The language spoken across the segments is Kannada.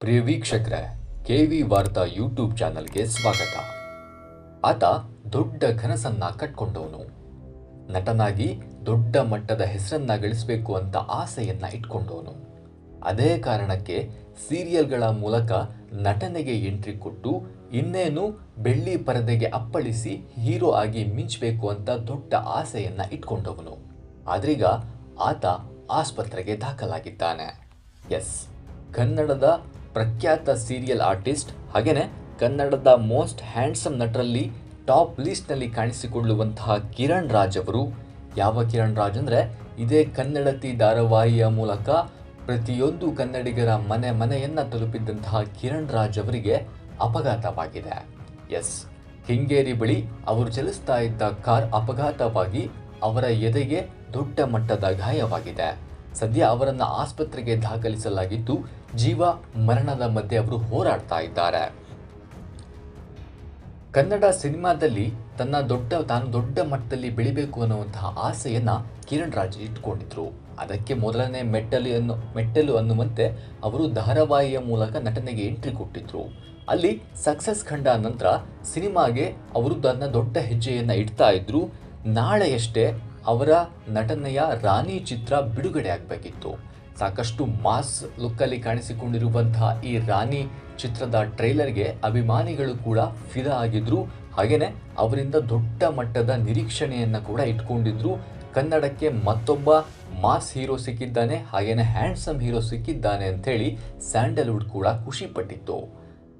ಪ್ರಿಯ ವೀಕ್ಷಕರೇ, ಕೆ ವಿ ವಾರ್ತಾ ಯೂಟ್ಯೂಬ್ ಚಾನಲ್ಗೆ ಸ್ವಾಗತ. ಆತ ದೊಡ್ಡ ಕನಸನ್ನ ಕಟ್ಕೊಂಡವನು. ನಟನಾಗಿ ದೊಡ್ಡ ಮಟ್ಟದ ಹೆಸರನ್ನ ಗಳಿಸಬೇಕು ಅಂತ ಆಸೆಯನ್ನ ಇಟ್ಕೊಂಡವನು. ಅದೇ ಕಾರಣಕ್ಕೆ ಸೀರಿಯಲ್ಗಳ ಮೂಲಕ ನಟನೆಗೆ ಎಂಟ್ರಿ ಕೊಟ್ಟು ಇನ್ನೇನು ಬೆಳ್ಳಿ ಪರದೆಗೆ ಅಪ್ಪಳಿಸಿ ಹೀರೋ ಆಗಿ ಮಿಂಚಬೇಕು ಅಂತ ದೊಡ್ಡ ಆಸೆಯನ್ನ ಇಟ್ಕೊಂಡವನು. ಆದ್ರೀಗ ಆತ ಆಸ್ಪತ್ರೆಗೆ ದಾಖಲಾಗಿದ್ದಾನೆ. ಎಸ್. ಕನ್ನಡದ ಪ್ರಖ್ಯಾತ ಸೀರಿಯಲ್ ಆರ್ಟಿಸ್ಟ್, ಹಾಗೇನೆ ಕನ್ನಡದ ಮೋಸ್ಟ್ ಹ್ಯಾಂಡ್ಸಮ್ ನಟರಲ್ಲಿ ಟಾಪ್ ಲಿಸ್ಟ್ನಲ್ಲಿ ಕಾಣಿಸಿಕೊಳ್ಳುವಂತಹ ಕಿರಣ್ ರಾಜ್ ಅವರು. ಯಾವ ಕಿರಣ್ ರಾಜ್ ಅಂದರೆ, ಇದೇ ಕನ್ನಡತಿ ಧಾರಾವಾಹಿಯ ಮೂಲಕ ಪ್ರತಿಯೊಂದು ಕನ್ನಡಿಗರ ಮನೆ ಮನೆಯನ್ನು ತಲುಪಿದ್ದಂತಹ ಕಿರಣ್ ರಾಜ್ ಅವರಿಗೆ ಅಪಘಾತವಾಗಿದೆ. ಎಸ್ ಹಿಂಗೇರಿ ಬಳಿ ಅವರು ಚಲಿಸ್ತಾ ಇದ್ದ ಕಾರ್ ಅಪಘಾತವಾಗಿ ಅವರ ಎದೆಗೆ ದೊಡ್ಡ ಮಟ್ಟದ ಗಾಯವಾಗಿದೆ. ಸದ್ಯ ಅವರನ್ನ ಆಸ್ಪತ್ರೆಗೆ ದಾಖಲಿಸಲಾಗಿದ್ದು, ಜೀವ ಮರಣದ ಮಧ್ಯೆ ಅವರು ಹೋರಾಡ್ತಾ ಇದ್ದಾರೆ. ಕನ್ನಡ ಸಿನಿಮಾದಲ್ಲಿ ತನ್ನ ದೊಡ್ಡ, ತಾನು ದೊಡ್ಡ ಮಟ್ಟದಲ್ಲಿ ಬೆಳಿಬೇಕು ಅನ್ನುವಂತಹ ಆಸೆಯನ್ನ ಕಿರಣ್ ರಾಜ್ ಇಟ್ಕೊಂಡಿದ್ರು. ಅದಕ್ಕೆ ಮೊದಲನೇ ಮೆಟ್ಟಲು ಅನ್ನು, ಮೆಟ್ಟಲು ಅನ್ನುವಂತೆ ಅವರು ಧಾರಾವಾಹಿಯ ಮೂಲಕ ನಟನೆಗೆ ಎಂಟ್ರಿ ಕೊಟ್ಟಿದ್ರು. ಅಲ್ಲಿ ಸಕ್ಸಸ್ ಕಂಡ ನಂತರ ಸಿನಿಮಾಗೆ ಅವರು ತನ್ನ ದೊಡ್ಡ ಹೆಜ್ಜೆಯನ್ನ ಇಡ್ತಾ ಇದ್ರು. ನಾಳೆಯಷ್ಟೇ ಅವರ ನಟನೆಯ ರಾಣಿ ಚಿತ್ರ ಬಿಡುಗಡೆ ಆಗಬೇಕಿತ್ತು. ಸಾಕಷ್ಟು ಮಾಸ್ ಲುಕ್ಕಲ್ಲಿ ಕಾಣಿಸಿಕೊಂಡಿರುವಂತಹ ಈ ರಾಣಿ ಚಿತ್ರದ ಟ್ರೈಲರ್ಗೆ ಅಭಿಮಾನಿಗಳು ಕೂಡ ಫಿದಾ ಆಗಿದ್ರು. ಹಾಗೆಯೇ ಅವರಿಂದ ದೊಡ್ಡ ಮಟ್ಟದ ನಿರೀಕ್ಷಣೆಯನ್ನು ಕೂಡ ಇಟ್ಕೊಂಡಿದ್ರು. ಕನ್ನಡಕ್ಕೆ ಮತ್ತೊಬ್ಬ ಮಾಸ್ ಹೀರೋ ಸಿಕ್ಕಿದ್ದಾನೆ, ಹಾಗೇನೆ ಹ್ಯಾಂಡ್ಸಮ್ ಹೀರೋ ಸಿಕ್ಕಿದ್ದಾನೆ ಅಂಥೇಳಿ ಸ್ಯಾಂಡಲ್ವುಡ್ ಕೂಡ ಖುಷಿ ಪಟ್ಟಿತ್ತು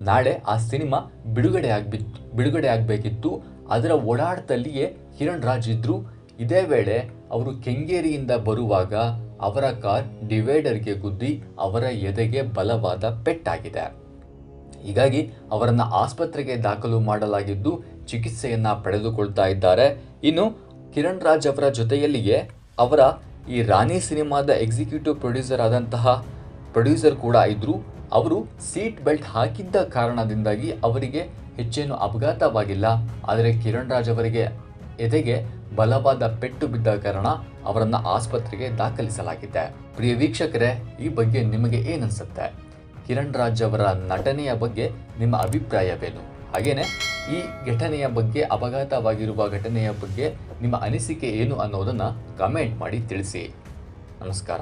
ನಾಳೆ ಆ ಸಿನಿಮಾ ಬಿಡುಗಡೆ ಆಗ್ಬಿತ್ತು ಬಿಡುಗಡೆ ಆಗಬೇಕಿತ್ತು. ಅದರ ಓಡಾಟದಲ್ಲಿಯೇ ಕಿರಣ್ ರಾಜ್ ಇದ್ರು. ಇದೇ ವೇಳೆ ಅವರು ಕೆಂಗೇರಿಯಿಂದ ಬರುವಾಗ ಅವರ ಕಾರ್ ಡಿವೈಡರ್ಗೆ ಗುದ್ದಿ ಅವರ ಎದೆಗೆ ಬಲವಾದ ಪೆಟ್ಟಾಗಿದೆ. ಹೀಗಾಗಿ ಅವರನ್ನು ಆಸ್ಪತ್ರೆಗೆ ದಾಖಲು ಮಾಡಲಾಗಿದ್ದು ಚಿಕಿತ್ಸೆಯನ್ನು ಪಡೆದುಕೊಳ್ತಾ ಇದ್ದಾರೆ. ಇನ್ನು ಕಿರಣ್ ರಾಜ್ ಅವರ ಜೊತೆಯಲ್ಲಿಯೇ ಅವರ ಈ ರಾಣಿ ಸಿನಿಮಾದ ಎಕ್ಸಿಕ್ಯೂಟಿವ್ ಪ್ರೊಡ್ಯೂಸರ್ ಆದಂತಹ ಪ್ರೊಡ್ಯೂಸರ್ ಕೂಡ ಇದ್ದರು ಅವರು ಸೀಟ್ ಬೆಲ್ಟ್ ಹಾಕಿದ್ದ ಕಾರಣದಿಂದಾಗಿ ಅವರಿಗೆ ಹೆಚ್ಚೇನು ಅಪಘಾತವಾಗಿಲ್ಲ. ಆದರೆ ಕಿರಣ್ ರಾಜ್ ಅವರಿಗೆ ಎದೆಗೆ ಬಲವಾದ ಪೆಟ್ಟು ಬಿದ್ದ ಕಾರಣ ಅವರನ್ನ ಆಸ್ಪತ್ರೆಗೆ ದಾಖಲಿಸಲಾಗಿದೆ. ಪ್ರಿಯ ವೀಕ್ಷಕರೇ, ಈ ಬಗ್ಗೆ ನಿಮಗೆ ಏನನ್ಸುತ್ತೆ? ಕಿರಣ್ ರಾಜ್ ಅವರ ನಟನೆಯ ಬಗ್ಗೆ ನಿಮ್ಮ ಅಭಿಪ್ರಾಯವೇನು? ಹಾಗೇನೆ, ಈ ಘಟನೆಯ ಬಗ್ಗೆ, ಅಪಘಾತವಾಗಿರುವ ಘಟನೆಯ ಬಗ್ಗೆ ನಿಮ್ಮ ಅನಿಸಿಕೆ ಏನು ಅನ್ನೋದನ್ನು ಕಮೆಂಟ್ ಮಾಡಿ ತಿಳಿಸಿ. ನಮಸ್ಕಾರ.